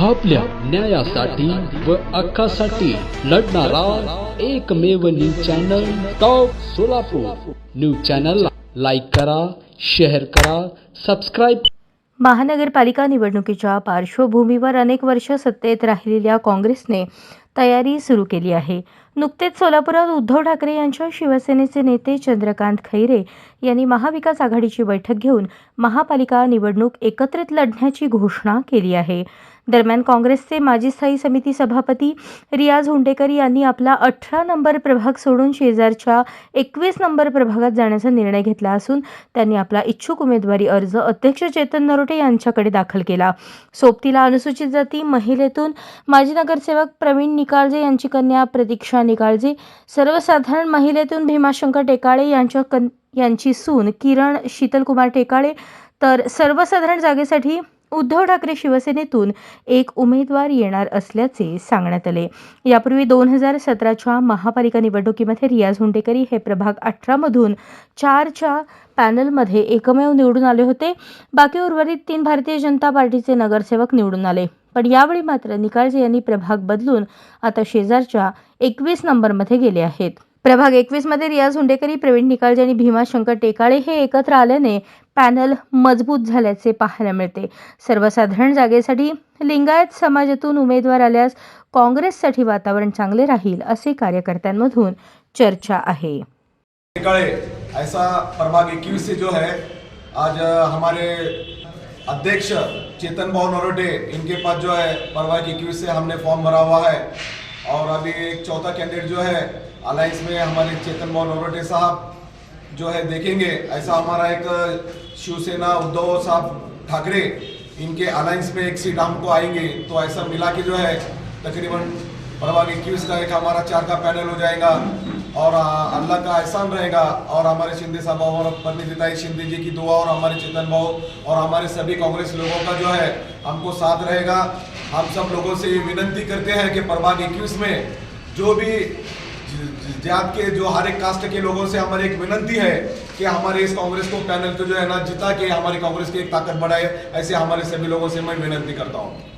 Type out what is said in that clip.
आपल्या न्यायासाठी व हक्कासाठी लढणारा एकमेव news channel top Solapur. News चॅनलला लाईक करा शेअर करा सबस्क्राईब महानगरपालिका निवडणुकीच्या पार्श्वभूमीवर अनेक वर्ष सत्तेत राहिलेल्या काँग्रेसने तयारी सुरू केली आहे. नुकतेच सोलापुरात उद्धव ठाकरे यांच्या शिवसेनेचे नेते चंद्रकांत खैरे यांनी महाविकास आघाडीची बैठक घेऊन महापालिका निवडणूक एकत्रित लढण्याची घोषणा केली आहे. दरम्यान काँग्रेसचे माजी स्थायी समिती सभापती रियाज हुंडेकर यांनी आपला अठरा नंबर प्रभाग सोडून शेजारच्या एकवीस नंबर प्रभागात जाण्याचा निर्णय घेतला असून त्यांनी आपला इच्छुक उमेदवारी अर्ज अध्यक्ष चेतन नरोटे यांच्याकडे दाखल केला. सोबतीला अनुसूचित जाती महिलेतून माजी नगरसेवक प्रवीण निकाळजे यांची कन्या प्रतीक्षा निकाळजे सर्वसाधारण महिलेतून भीमाशंकर टेकाळे यांच्या कन यांची सून किरण शीतलकुमार टेकाळे तर सर्वसाधारण जागेसाठी उद्धव ठाकरे शिवसेनेतून एक उमेदवार येणार असल्याचे सांगण्यात आले. यापूर्वी दोन हजार सतराच्या महापालिका निवडणुकीमध्ये रियाज हुंडेकरी हे प्रभाग अठरामधून चारच्या पॅनलमध्ये एकमेव निवडून आले होते. बाकी उर्वरित तीन भारतीय जनता पार्टीचे नगरसेवक निवडून आले. पण यावेळी मात्र निकाळजे यांनी प्रभाग बदलून आता शेजारच्या एकवीस नंबरमध्ये गेले आहेत. प्रभाग एकवीसमध्ये रियाज हुंडेकरी प्रवीण निकाळजे आणि भीमाशंकर टेकाळे हे एकत्र आल्याने पॅनल मजबूत झाल्याचे पाहायला मिळते. सर्वसाधारण जागेसाठी लिंगायत समाजातून उमेदवार आल्यास काँग्रेससाठी वातावरण चांगले राहील असे कार्यकर्त्यांमधून चर्चा आहे. ऐसा प्रभाग 21 से जो है आज हमारे अध्यक्ष चेतन भाव नरोटे इनके पास जो है प्रभाग 21 से हमने फॉर्म भरा हुआ है। और अभी एक चौथा कैंडिडेट जो है अलायंस में हमारे चेतन भाव नरोटे साहब जो है देखेंगे। ऐसा हमारा एक, शिवसेना उद्धव साहब ठाकरे, इनके अलायंस में एक सीट हमको आएँगे। तो ऐसा मिला के जो है, तकरीबन प्रभाग इक्कीस का एक हमारा चार का पैनल हो जाएगा। और अल्लाह का एहसान रहेगा। और हमारे शिंदे साहब और प्रतिनिधिताई शिंदे जी की दुआ और हमारे चेतन भाव और हमारे सभी कांग्रेस लोगों का जो है, हमको साथ रहेगा। हम सब लोगों से ये विनंती करते हैं कि प्रभाग इक्कीस में जो भी जात के, जो हर एक कास्ट के लोगों से हमारी एक विनंती है कि हमारे इस कांग्रेस को पैनल को जो है ना जिता के हमारी कांग्रेस की एक ताकत बढ़ाए, ऐसे हमारे सभी लोगों से मैं विनती करता हूँ।